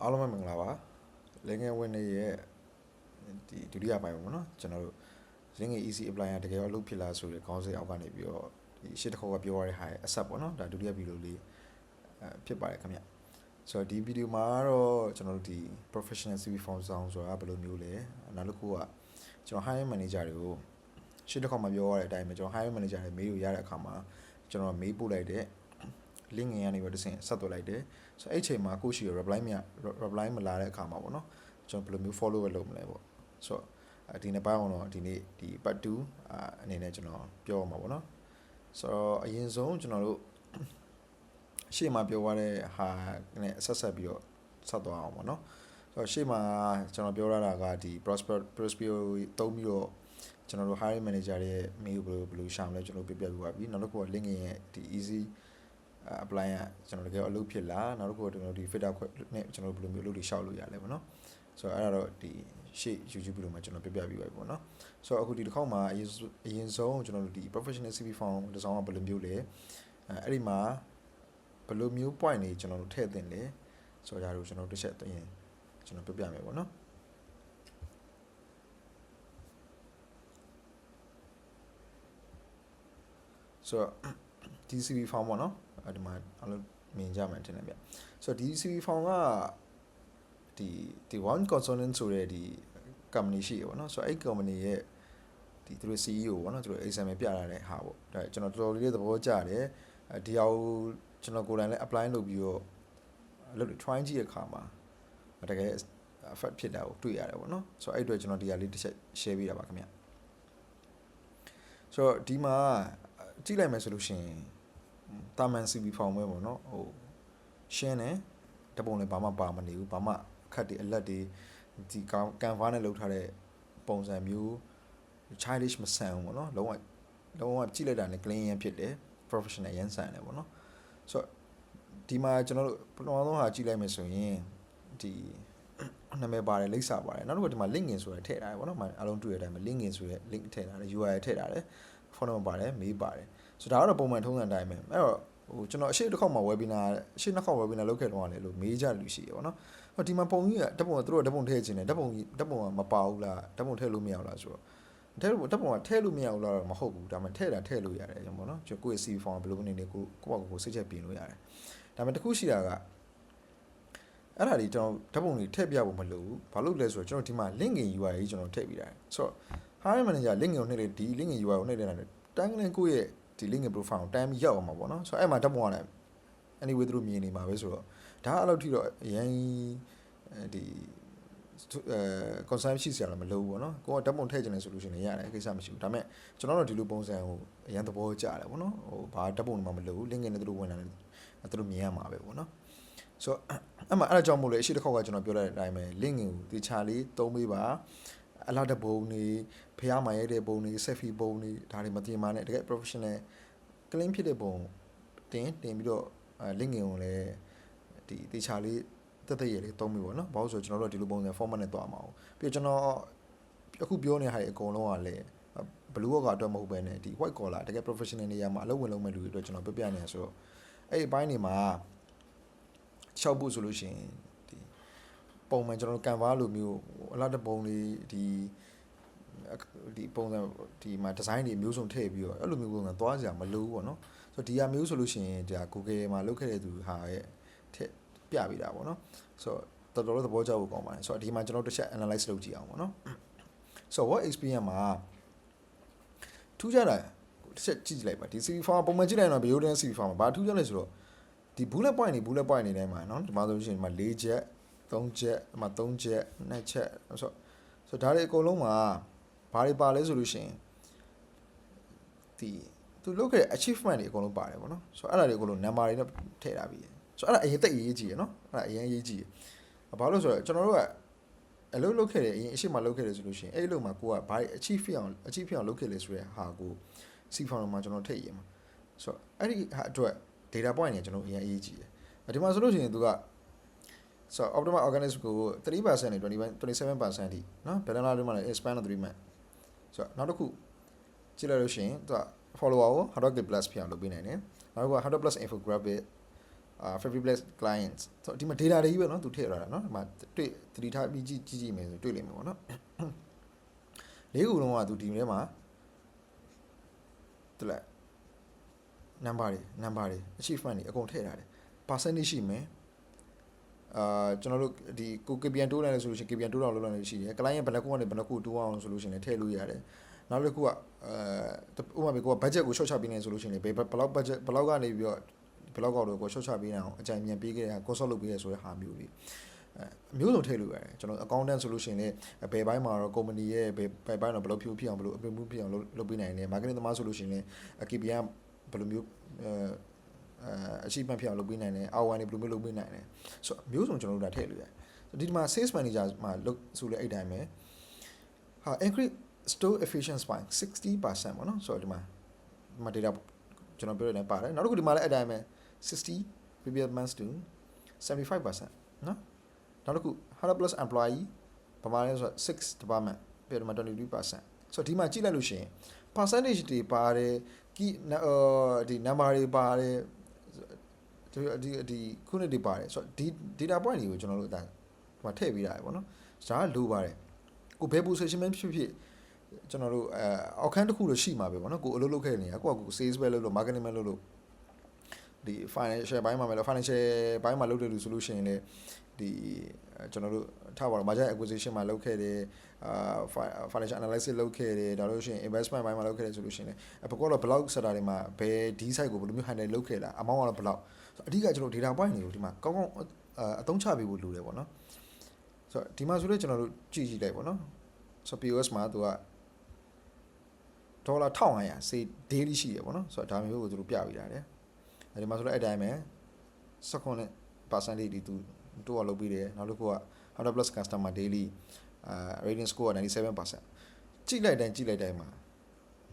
အားလုံးပဲမင်္ဂလာပါလင်ငယ်ဝင်နေရဲ့ဒီဒုတိယပိုင်းပေါ့နော်ကျွန်တော်တို့လင်ငယ် easy apply ကတကယ်တော့အလုပ်ဖြစ်လားဆိုတဲ့ခေါင်းစဉ်အောက်ကနေပြီးတော့ဒီရှစ်တစ်ခေါက်ကပြောရတဲ့ဟာရဲ့အဆက်ပေါ့နော်ဒါဒုတိယဗီဒီယိုလေးအဲဖြစ်ပါတယ်ခင်ဗျဆိုတော့ဒီဗီဒီယိုမှာတော့ကျွန်တော်တို့ဒီ professional CV form ဆောင်ဆိုတာဘယ်လိုမျိုးလဲနောက်တစ်ခုကကျွန်တော် hiring manager တွေကိုရှစ်တစ်ခေါက်မှာပြောရတဲ့အတိုင်းပဲကျွန်တော် hiring manager တွေမေးလို့ရတဲ့အခါမှာကျွန်တော်မေးပို့လိုက်တဲ့ link ငယ်ကနေပြီးတော့တစ်ဆင့်ဆက်သွယ်လိုက်တယ်ဆိုတော့အဲ့ချိန်မှာကိုရှိရ reply မရ reply မလာတဲ့အခါမှာပေါ့နော်ကျွန်တော်ဘယ်လိုမျိုး follow ပဲလုပ်မလဲပေါ့ဆိုတော့အဲဒီနေ့ပိုင်းအောင်တော့ဒီနေ့ဒီ part 2အာအနေနဲ့ကျွန်တော်ပြောအောင်ပါပေါ့နော်ဆိုတော့အရင်ဆုံးကျွန်တော်တို့ရှေ့မှာပြောသွားတဲ့ဟာနဲ့ဆက်ဆက်ပြီးတော့ဆက်သွားအောင်ပေါ့နော်ဆိုတော့ရှေ့မှာကျွန်တော်ပြောရတာကဒီ prosper prospero တုံးပြီးတော့ကျွန်တော်တို့ hiring manager ရဲ့ mail ဘယ်လိုဘယ်လိုရှာမလဲကျွန်တော်ပြပြပြပါပြီနောက်တစ်ခုက link ရဲ့ဒီ easy apply ကကျွန်တော်တကယ်အလုပ်ဖြစ်လားနောက်တစ်ခုကကျွန်တော်ဒီ fitter ခွက်နဲ့ကျွန်တော်ဘယ်လိုမျိုးအလုပ်တွေရှောက်လို့ရလဲပေါ့နော်ဆိုတော့အဲ့ဒါတော့ဒီရှေ့ YouTube ဗီဒီယိုမှာကျွန်တော်ပြပြပြီးပါပြီပေါ့နော်ဆိုတော့အခုဒီတစ်ခေါက်မှာအရင်အရင်ဆုံးကျွန်တော်တို့ဒီ professional CV form တစ်စောင်းကဘယ်လိုမျိုးလဲအဲအဲ့ဒီမှာဘယ်လိုမျိုး point တွေကျွန်တော်တို့ထည့်သင့်လဲဆိုတော့ဒါတို့ကျွန်တော်တို့တစ်ချက်သိရင်ကျွန်တော်ပြပြမယ်ပေါ့နော်ဆိုတော့ DCB form ပေါ့နော်အဲ ဒီမှာအလုပ်မြင်ကြမယ်ထင်တယ်ဗျဆိုတော့ DCB form ကဒီဒီ one consonant ဆိုတဲ့ဒီ company ရှိရပေါ့နော်ဆိုတော့အဲ့ company ရဲ့ဒီသူတို့ CEO ပေါ့နော်သူတို့ exam ပြလာတဲ့ဟာပေါ့ဒါကျွန်တော်တော်တော်လေးလေးသဘောကျတယ်အဲဒီဟာကိုကျွန်တော်ကိုယ်တိုင်လည်း apply လုပ်ပြီးတော့အလုပ် try ကြည့်တဲ့အခါမှာတကယ် effect ဖြစ်တာကိုတွေ့ရတယ်ပေါ့နော်ဆိုတော့အဲ့အတွက်ကျွန်တော်ဒီဟာလေးတစ်ချက် share ပေးတာပါခင်ဗျဆိုတော့ဒီမှာကြည့်လိုက်မယ်ဆိုလို့ရှိရင် တာမန် CV ဖောင်ပွဲပေါ့နော်ဟိုရှင်းတယ်တပုံလည်းဘာမှပါမနေဘူးဘာမှအခက်တွေအလက်တွေဒီကန်ဗာနဲ့လုပ်ထားတဲ့ပုံစံမျိုး childish မဆန်ဘူးပေါ့နော်လုံးဝလုံးဝကြည့်လိုက်တာနဲ့ clean ရန်ဖြစ်တယ် professional ရန်ဆန်တယ်ပေါ့နော်ဆိုတော့ဒီမှာကျွန်တော်တို့ပထမဆုံးဟာကြည့်လိုက်မယ်ဆိုရင်ဒီနာမည်ပါတယ်လိပ်စာပါတယ်နောက်တစ်ခုဒီမှာ link in ဆိုရထည့်ထားတယ်ပေါ့နော်အလုံးတွေ့ရတဲ့အတိုင်းမှာ link in ဆိုရ link ထည့်ထားတယ် URL ထည့်ထားတယ်ဖုန်းနံပါတ်ပါတယ်မေးပါတယ် ဆိုတော့ဒါကတော့ပုံမှန်ထုံးစံအတိုင်းပဲအဲ့တော့ဟိုကျွန်တော်အရှိတစ်ခေါက်မှာ webinar အရှိနှစ်ခေါက် webinar လုပ်ခဲ့တော့လည်းလို့မေးကြလူရှိရပါတော့ဟောဒီမှာပုံကြီးကဓာတ်ပုံကသူတို့ဓာတ်ပုံထည့်ခြင်းတယ်ဓာတ်ပုံဓာတ်ပုံကမပါဘူးလားဓာတ်ပုံထည့်လို့မရဘူးလားဆိုတော့ထည့်လို့ဓာတ်ပုံကထည့်လို့မရဘူးလားတော့မဟုတ်ဘူးဒါမှထည့်တာထည့်လို့ရတယ်ကျွန်တော်ပေါ့နော်ကျွန်တော်ကိုယ့်ရဲ့ CV form ဘယ်လိုနေနေကိုကိုယ့်ဘာကိုစိတ်ချက်ပြင်လို့ရတယ်ဒါပေမဲ့တစ်ခုရှိတာကအဲ့ဒါဒီကျွန်တော်ဓာတ်ပုံတွေထည့်ပြဖို့မလိုဘူးဘာလို့လဲဆိုတော့ကျွန်တော်ဒီမှာ link in UI ကြီးကျွန်တော်ထည့်ပြီးတာဆိုတော့ hiring manager link in ကိုနှိပ်လေဒီ link in UI ကိုနှိပ်တဲ့နာတန်းကလေးကိုယ့်ရဲ့ ဒီ link in profile ကိုတန်းပြီးရောက်အောင်ပါပေါ့နော်ဆိုတော့အဲ့မှာဓာတ်ပုံကလည်း anyway သူတို့မြင်နေမှာပဲဆိုတော့ဒါအဲ့လောက်ထိတော့အရင်ဒီအဲ concern ရှိစရာလည်းမလိုဘူးပေါ့နော်ကိုကဓာတ်ပုံထည့်ချင်တယ်ဆိုလို့ရှိရင်ရတယ်ကိစ္စမရှိဘူးဒါပေမဲ့ကျွန်တော်တို့ဒီလိုပုံစံကိုအရင်သဘောကျတယ်ပေါ့နော်ဟိုဘာဓာတ်ပုံမှမလိုဘူး link in နဲ့သူတို့ဝင်လာတယ်သူတို့မြင်ရမှာပဲပေါ့နော်ဆိုတော့အဲ့မှာအဲ့ဒါကြောင့်မို့လို့အရှိတစ်ခေါက်ကကျွန်တော်ပြောတဲ့အတိုင်းပဲ link in ကိုဒီချာလေးသုံးပေးပါ အလားတဘုံနေဖះမာရဲတဲ့ဘုံနေ selfie ဘုံနေဒါတွေမတင်ပါနဲ့တကယ် professional clean ဖြစ်တဲ့ဘုံတင်တင်ပြီးတော့ link in ကိုလည်းဒီတေချာလေးတက်တက်ရလေးသုံးပြီပေါ့နော်ဘာလို့ဆိုကျွန်တော်တို့ဒီလိုပုံစံ format နဲ့သွားမှာအောင်ပြီးတော့ကျွန်တော်အခုပြောနေရတဲ့အကုန်လုံးကလည်း blue work အတွက်မဟုတ်ဘဲနဲ့ဒီ white collar တကယ် professional နေရာမှာအလုပ်ဝင်လုပ်မဲ့လူတွေအတွက်ကျွန်တော်ပြပြနေရဆိုတော့အဲ့ဒီဘိုင်းတွေမှာရှောက်ဖို့ဆိုလို့ရှိရင်ဒီ ပုံမှန်ကျွန်တော်တို့ canva လိုမျိုးအလားတပုံလေးဒီဒီပုံစံဒီမှာ design တွေမျိုးစုံထည့်ပြီးတော့အဲ့လိုမျိုးပုံစံသွားကြမလို့ပေါ့နော်ဆိုတော့ဒီဟာမျိုးဆိုလို့ရှိရင်ဒါ Google မှာလုပ်ခဲ့တဲ့သူဟာရဲ့ထည့်ပြပေးတာပေါ့နော်ဆိုတော့တော်တော်သဘောကျဖို့ကောင်းပါတယ်ဆိုတော့ဒီမှာကျွန်တော်တစ်ချက် analyze လုပ်ကြည့်အောင်ပေါ့နော်ဆိုတော့ what experience မှာထူးခြားတာတစ်ချက်ကြည့်ကြည့်လိုက်ပါဒီ CV form ပုံမှန်ကြည့်လိုက်ရင်တော့ Building CV form မှာဘာထူးခြားလဲဆိုတော့ဒီ bullet point တွေ bullet point တွေထဲမှာเนาะဒီမှာဆိုရှင်ဒီမှာ၄ချက် 3ချက်ဒီမှာ3ချက်2ချက်ဆိုတော့ဆိုတော့ဒါတွေအကုန်လုံးမှာဘာတွေပါလဲဆိုလို့ရှိရင်ဒီသူလုပ်ခဲ့တဲ့ achievement တွေအကုန်လုံးပါတယ်ပေါ့နော်ဆိုတော့အဲ့ဒါတွေအကုန်လုံး number တွေနဲ့ထည့်ထားပြီးဆိုတော့အဲ့ဒါအရင်တိတ်အရေးကြီးရယ်နော်အဲ့ဒါအရင်အရေးကြီးရယ်ဘာလို့ဆိုတော့ကျွန်တော်တို့ကအလုပ်လုပ်ခဲ့တယ်အရင်အရှိမလုပ်ခဲ့တယ်ဆိုလို့ရှိရင်အဲ့ဒီလုပ်မှာကိုကဘာ achieve ဖြစ်အောင် achieve ဖြစ်အောင်လုပ်ခဲ့လဲဆိုတဲ့ဟာကို C form မှာကျွန်တော်ထည့်ရမှာဆိုတော့အဲ့ဒီဟာအတွက် data point တွေကျွန်တော်အရင်အရေးကြီးတယ်ဒီမှာဆိုလို့ရှိရင်သူက ဆိုတော့ optimal organism ကို3%နဲ့20 27%ထိနော် balance တွေမှာလည်း expand 3 month ဆိုတော့နောက်တစ်ခုကြည့်လိုက်လို့ရှိရင်သူက follower ကို 100k plus ဖြစ်အောင်လုပ်ပေးနိုင်တယ်နောက်တစ်ခုက100 plus infographic အာ favorite place clients ဆိုတော့ဒီမှာ data တွေကြီးပဲเนาะသူထည့်ရတာเนาะဒီမှာတွေ့သတိထားပြီးကြည့်ကြည့်ကြည့်မယ်ဆိုတွေ့လိမ့်မယ်ပေါ့เนาะလေးခုလုံးကသူဒီထဲမှာတူလိုက် number တွေ number တွေ achievement တွေအကုန်ထည့်ထားတယ် percentage ရှိမယ် အာကျွန်တော်တို့ဒီကို KPN တိုးလိုက်လို့ဆိုလို့ရှိရင် KPN တိုးတော့လုပ်လိုက်လို့ရှိတယ် client ဘယ်နှခုကနေဘယ်နှခုတိုးအောင်ဆိုလို့ရှိရင်လည်းထည့်လို့ရတယ်နောက်တစ်ခုကအဲဥပမာကိုက budget ကို short ချပေးနေဆိုလို့ရှိရင်လေဘယ်ဘယ်လောက် budget ဘယ်လောက်ကနေပြီးတော့ဘယ်လောက်ကောက်တော့ကို short ချပေးနေအောင်အကြံဉာဏ်ပေးခဲ့တဲ့ consult လုပ်ပေးရဆိုတဲ့ဟာမျိုးတွေအဲမျိုးစုံထည့်လို့ရတယ်ကျွန်တော် accountant ဆိုလို့ရှိရင်လည်းဘယ်ဘိုင်းမှာတော့ company ရဲ့ဘယ်ဘယ်ဘိုင်းတော့ဘယ်လိုဖြိုးဖြစ်အောင်ဘယ်လိုအပင်မှုဖြစ်အောင်လုပ်လုပ်ပေးနိုင်လဲ marketing သမားဆိုလို့ရှိရင်လည်း KPN ဘယ်လိုမျိုးအဲ အရှိမှဖြစ်အောင်လုပ်ပေးနိုင်တယ်အာဝန်တွေဘယ်လိုမျိုးလုပ်ပေးနိုင်တယ်ဆိုတော့မျိုးစုံကျွန်တော်တို့ဒါထည့်လို့ရတယ်ဒီဒီမှာ sales manager မှာလုပ်ဆိုလဲအဲ့တိုင်းပဲဟာ increase store efficiency by 60%ပေါ့နော်ဆိုတော့ဒီမှာဒီမှာ data ကျွန်တော်ပြောရတဲ့ပါတယ်နောက်တစ်ခုဒီမှာလည်းအဲ့တိုင်းပဲ60 previous months to 75%နော်နောက်တစ်ခု 100 plus employee ပမာလဲဆိုတော့6 department ပြီးတော့ဒီမှာ23%ဆိုတော့ဒီမှာကြည့်လိုက်လို့ရှိရင် percentage တွေပါတယ်ကီဒီ number တွေပါတယ် ဒီဒီဒီခုနှစ်တွေပါတယ်ဆိုတော့ဒီ data point တွေကိုကျွန်တော်တို့အတိုင်းဒီမှာထည့်ပေးတာပဲပေါ့နော်ဒါကလိုပါတယ်ကိုဘယ် position မှဖြစ်ဖြစ်ကျွန်တော်တို့အဲအောက်ခန်းတစ်ခုလို့ရှိမှာပဲပေါ့နော်ကိုအလုပ်လုပ်ခဲ့နေရကိုကကို sales ပဲလုပ်လို့ marketing ပဲလုပ်လို့ဒီ financial ဘိုင်းမှာပဲလို့ financial ဘိုင်းမှာလုပ်တယ်လို့ဆိုလို့ရှိရင်လည်းဒီကျွန်တော်တို့ထားပါတော့ margin acquisition မှာလုပ်ခဲ့တယ်အာ financial analysis လုပ်ခဲ့တယ်ဒါလို့ရှိရင် investment ဘိုင်းမှာလုပ်ခဲ့တယ်ဆိုလို့ရှိရင်လည်းဘကောတော့ blog sector တွေမှာဘယ်ဒီ site ကိုဘယ်လိုမျိုး handle လုပ်ခဲ့တာ amount ကတော့ဘယ်လောက် အဓိကကျွန်တော် data point တွေကိုဒီမှာကောင်းကောင်းအသုံးချပေးဖို့လိုတယ်ပေါ့နော်ဆိုတော့ဒီမှာဆိုတော့ကျွန်တော်တို့ကြည့်ကြည့်လိုက်ပေါ့နော်ဆို POS မှာသူကဒေါ်လာ1500စေ daily ရှိရပေါ့နော်ဆိုတော့ဒါမျိုးကိုသူတို့ပြပေးတာတယ်အဲဒီမှာဆိုတော့အဲ့တိုင်းပဲ19 percentage ဒီသူတို့ကလုပ်ပြီးတယ်နောက်တစ်ခုက100 plus customer daily အာ rating score က97%ကြည့်လိုက်တိုင်းကြည့်လိုက်တိုင်းမှာ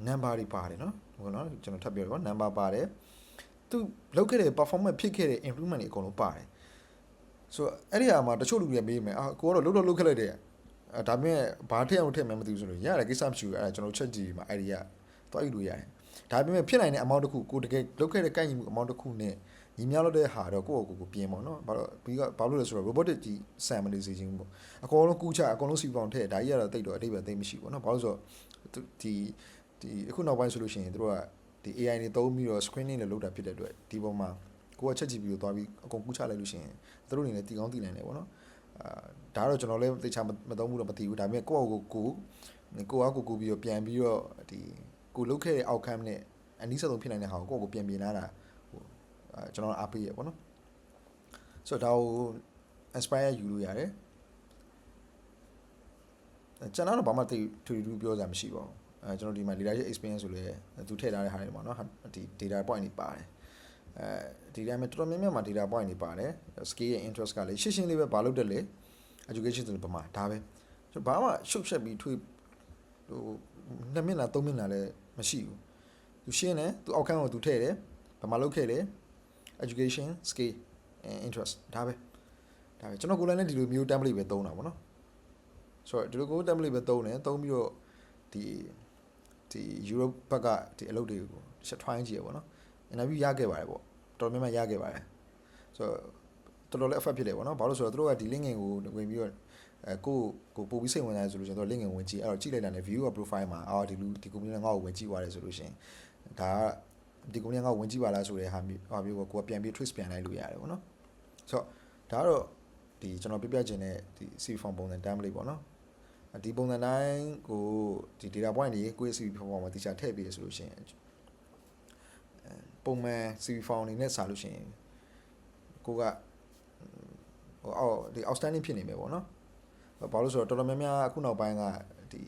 number တွေပါတယ်နော်ဟုတ်နော်ကျွန်တော်ထပ်ပြောရပါ number ပါတယ် သူလုပ်ခဲ့တဲ့ performance ဖြစ်ခဲ့တဲ့ improvement တွေအကုန်လုံးပါတယ်ဆိုတော့အဲ့ဒီဟာမှာတချို့လူတွေမေးမယ်အာကိုကတော့လုပ်တော့လုပ်ခဲ့လိုက်တယ်အဲဒါပေမဲ့ဘာထည့်အောင်ထည့်မှမသိဘူးဆိုလို့ရတယ်ကိစ္စမရှိဘူးအဲ့ဒါကျွန်တော်ချက်ကြည့်မှာ idea သွားယူလို့ရတယ်ဒါပေမဲ့ဖြစ်နိုင်တဲ့ amount တစ်ခုကိုတကယ်လုပ်ခဲ့တဲ့ကိုက်ညီမှု amount တစ်ခုနဲ့ညီများလို့တဲ့ဟာတော့ကိုယ့်ကိုယ်ကိုပြင်ပေါ့နော်ဘာလို့ပြီးကဘာလို့လဲဆိုတော့ robotic ကြီး sam မနေစေခြင်းပေါ့အကုန်လုံးကူးချအကုန်လုံးစီပေါင်ထည့်ဒါကြီးကတော့တိတ်တော့အတိတ်ပဲသိမရှိဘူးပေါ့နော်ဘာလို့ဆိုတော့ဒီဒီအခုနောက်ပိုင်းဆိုလို့ရှိရင်တို့က ဒီ AI တွေသုံးပြီးတော့ screening တွေလုပ်တာဖြစ်တဲ့အတွက်ဒီပုံမှာကိုကချက်ကြည့်ပြီးတော့သွားပြီးအကုန်ကူးချလိုက်လို့ရှိရင်တို့အနေနဲ့တည်ကောင်းတည်နိုင်တယ်ပေါ့နော်အာဒါတော့ကျွန်တော်လည်းသိချာမသုံးဘူးတော့မသိဘူးဒါပေမဲ့ကိုယ့်ကိုယ်ကိုကိုကိုကကိုကိုပြီးတော့ပြန်ပြီးတော့ဒီကိုလုတ်ခဲ့တဲ့ outcome နဲ့အနည်းဆုံးဖြစ်နိုင်တဲ့ဟာကိုကိုယ့်ကိုပြန်ပြင်လာတာအဲကျွန်တော်အားပေးရပေါ့နော်ဆိုတော့ဒါကို inspire ယူလို့ရတယ်ကျွန်တော်တော့ဘာမှတိထူထူပြောစရာမရှိပါဘူး အဲကျွန်တော်ဒီမှာ leadership experience ဆိုလဲသူထည့်ထားတဲ့ဟာတွေပေါ့နော်ဒီ data point တွေပါတယ်အဲဒီတိုင်းမှာတော်တော်များများမှာ data point တွေပါတယ် scale ရဲ့ interest ကလည်းရှင်းရှင်းလေးပဲဘာလုပ်တယ်လဲ education ဆိုတဲ့ပမာဒါပဲဆိုဘာမှရှုပ်ချက်ပြီးထွေးဟိုနှစ်မိနစ်လားသုံးမိနစ်လားလည်းမရှိဘူးသူရှင်းတယ်သူ outcome ကိုသူထည့်တယ်ဘာမှလုပ်ခဲ့တယ် education scale interest ဒါပဲဒါပဲကျွန်တော်ကိုယ်လည်းဒီလိုမျိုး template ပဲသုံးတာပေါ့နော်ဆိုတော့ဒီလိုကို template ပဲသုံးတယ်သုံးပြီးတော့ဒီ ဒီ Europe ဘက်ကဒီအလုပ်တွေကိုချက် try ကြည့်ရပေါ့နော် interview ရခဲ့ပါတယ်ပေါ့တော်တော်များများရခဲ့ပါတယ်ဆိုတော့တော်တော်လေး effort ဖြစ်တယ်ပေါ့နော်ဘာလို့ဆိုတော့တို့ကဒီ link ကိုဝင်ပြီးတော့အဲကိုကိုပို့ပြီးစိတ်ဝင်စားရဆိုလို့ကျွန်တော် link ကိုဝင်ကြည့်အဲ့တော့ကြည့်လိုက်တာနဲ့ view က profile မှာအော်ဒီလူဒီ company ကငါ့ကိုဝင်ကြည့်သွားတယ်ဆိုလို့ရှိရင်ဒါကဒီ company ကငါ့ကိုဝင်ကြည့်ပါလားဆိုတဲ့ဟာမျိုးဟာမျိုးကိုကိုကပြန်ပြီး trace ပြန်လိုက်လို့ရတယ်ပေါ့နော်ဆိုတော့ဒါကတော့ဒီကျွန်တော်ပြပြချင်တဲ့ဒီ CV form ပုံစံ template ပေါ့နော် ဒီပုံစံတိုင်းကိုဒီ data point တွေကိုယ့် CV form မှာတခြားထည့်ပေးရဆိုလို့ရှိရင်ပုံမှန် CV form အနေနဲ့စာလို့ရှိရင်ကိုကဟိုအော်ဒီ outstanding ဖြစ်နေမယ်ပေါ့နော်ဘာလို့ဆိုတော့တော်တော်များများအခုနောက်ပိုင်းကဒီ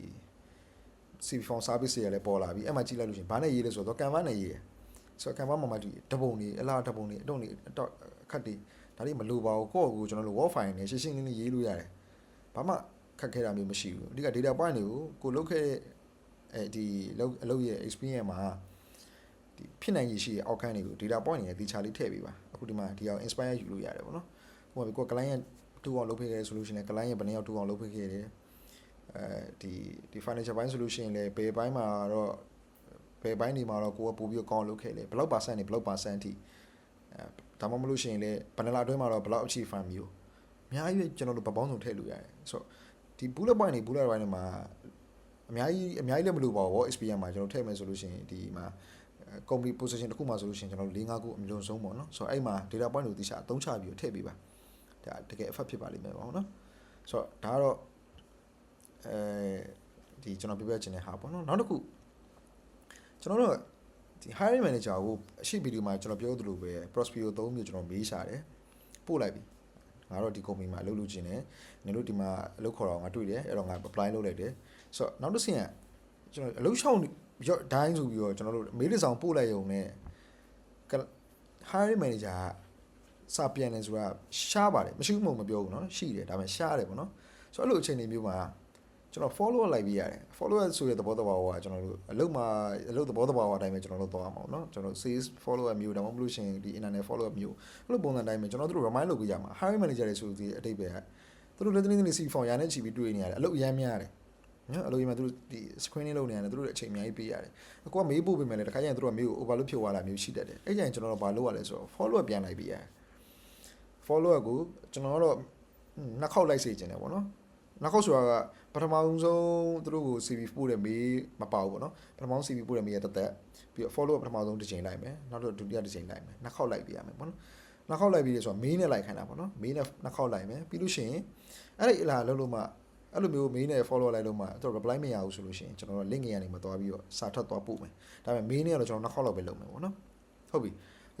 CV form service တွေလည်းပေါ်လာပြီအဲ့မှာကြည့်လိုက်လို့ရှိရင်ဘာနဲ့ရေးလဲဆိုတော့ Canva နဲ့ရေးတယ်ဆိုတော့ Canva မှာမှဒီတပုံတွေအလားတပုံတွေအတုံးတွေတော့ခက်တွေဒါတွေမလိုပါဘူးကိုယ့်ကိုကျွန်တော်တို့ word file နဲ့ရှင်းရှင်းလင်းလင်းရေးလို့ရတယ်ဘာမှ ခက်ခဲတာမျိုးမရှိဘူးအဓိက data point တွေကိုကိုလုပ်ခဲ့တဲ့အဲဒီအလုပ်ရဲ့ experience မှာဒီဖြစ်နိုင်ရရှိတဲ့ outcome တွေကို data point တွေရဲ့ feature လေးထည့်ပေးပါအခုဒီမှာဒီအောင် inspire ယူလို့ရတယ်ပေါ့နော်ဟိုကကို client တူအောင်လုပ်ပေးခဲ့ဆိုလို့ရှိရင် client ရဲ့ဘယ်နှယောက်တူအောင်လုပ်ပေးခဲ့တယ်အဲဒီဒီ financial ဘိုင်းဆိုလို့ရှိရင်လည်းဘယ်ဘိုင်းမှာတော့ဘယ်ဘိုင်းတွေမှာတော့ကိုကပို့ပြီးကောင်းလုပ်ခဲ့လေဘယ်လောက် percent နေဘယ်လောက် percent အထိအဲအဲဒါမှမဟုတ်လို့ရှိရင်လည်းဘယ်နှလအတွင်းမှာတော့ဘယ်လောက်အချိ fan မျိုးအများကြီးပဲကျွန်တော်တို့ဗပောင်းစုံထည့်လို့ရတယ်ဆိုတော့ ဒီ bullet point တွေ bullet point တွေမှာအများကြီးအများကြီးလည်းမလိုပါဘူး experience မှာကျွန်တော်ထည့်မယ်ဆိုလို့ရှိရင်ဒီမှာ company position တစ်ခုမှာဆိုလို့ရှိရင်ကျွန်တော်တို့၄၅ခုအမြင့်ဆုံးပေါ့နော်ဆိုတော့အဲ့မှာ data point ကိုတိကျအသုံးချပြီးတော့ထည့်ပေးပါဒါတကယ် effect ဖြစ်ပါလိမ့်မယ်ပေါ့နော်ဆိုတော့ဒါကတော့အဲဒီကျွန်တော်ပြပြချင်တဲ့ဟာပေါ့နော်နောက်တစ်ခုကျွန်တော်တို့ဒီ hiring manager ကိုအရှိဗီဒီယိုမှာကျွန်တော်ပြောသလိုပဲ Prospero 3မျိုးကျွန်တော်မေးရှာတယ်ပို့လိုက်ပြီ ငါတော့ဒီ company မှာအလုပ်လုပ်ချင်တယ်နင်တို့ဒီမှာအလုပ်ခေါ်တော့ငါတွေ့တယ်အဲ့တော့ငါ apply လုပ်လိုက်တယ်ဆိုတော့နောက်တစ်ဆင့်ကကျွန်တော်အလုပ်ရှောင်ရော့ဒိုင်းဆိုပြီးတော့ကျွန်တော်တို့မေးလဆောင်ပို့လိုက်ရုံနဲ့ hiring manager ကစာပြန်တယ်ဆိုတာရှားပါတယ်မရှိဘူးမဟုတ်မပြောဘူးเนาะရှိတယ်ဒါပေမဲ့ရှားတယ်ပေါ့เนาะဆိုတော့အဲ့လိုအခြေအနေမျိုးမှာ ကျွန်တော် follower လိုက်ပြီးရတယ် follower ဆိုတဲ့သဘောတဘာဝကကျွန်တော်တို့အလုပ်မှာအလုပ်သဘောတဘာဝအတိုင်းပဲကျွန်တော်တို့သွားမှာပေါ့နော်ကျွန်တော် sales follower မျိုးဒါမှမဟုတ်ရှင်ဒီ internet follower မျိုးအဲ့လိုပုံစံတိုင်းပဲကျွန်တော်တို့ remind လုပ်ပေးရမှာ hiring manager တွေဆိုဒီအတိတ်ပဲကသူတို့ listening တွေ CV form ရာနဲ့ချီပြီးတွေ့နေရတယ်အလုပ်အရမ်းများတယ်နော်အလိုရင်မှာသူတို့ဒီ screening လုပ်နေရတယ်သူတို့အချိန်အများကြီးပေးရတယ်အကူကမေးဖို့ပြင်မယ်လေတခါကျရင်သူတို့ကမေးကို overload ဖြစ်သွားတာမျိုးရှိတတ်တယ်အဲ့ကြရင်ကျွန်တော်တို့ဘာလုပ်ရလဲဆိုတော့ follow up ပြန်လိုက်ပေးရတယ် follow up ကိုကျွန်တော်ကတော့နှစ်ခေါက်လိုက်စေချင်တယ်ပေါ့နော်နောက်ခေါက်ဆိုတာက ပထမဆုံးသူတို့ကို CV ပို့တယ်မေးမပါဘူးပေါ့နော်ပထမဆုံး CV ပို့တယ်မေးရတသက်ပြီးတော့ follow up ပထမဆုံးတစ်ချိန်လိုက်မယ်နောက်တော့ဒုတိယတစ်ချိန်လိုက်မယ်နှစ်ခေါက်လိုက်ပြရမယ်ပေါ့နော်နှစ်ခေါက်လိုက်ပြီးရဆိုတော့မေးနဲ့လိုက်ခိုင်းတာပေါ့နော်မေးနဲ့နှစ်ခေါက်လိုက်မယ်ပြီးလို့ရှိရင်အဲ့ဒီအလားလုံးလုံးမှအဲ့လိုမျိုးမေးနဲ့ follow လိုက်လို့မှသူတို့ reply မရဘူးဆိုလို့ရှိရင်ကျွန်တော်တို့ link ရနေမှာသွားပြီးတော့စာထွက်သွားပို့မယ်ဒါပေမဲ့မေးနဲ့ကတော့ကျွန်တော်နှစ်ခေါက်လောက်ပဲလုပ်မယ်ပေါ့နော်ဟုတ်ပြီ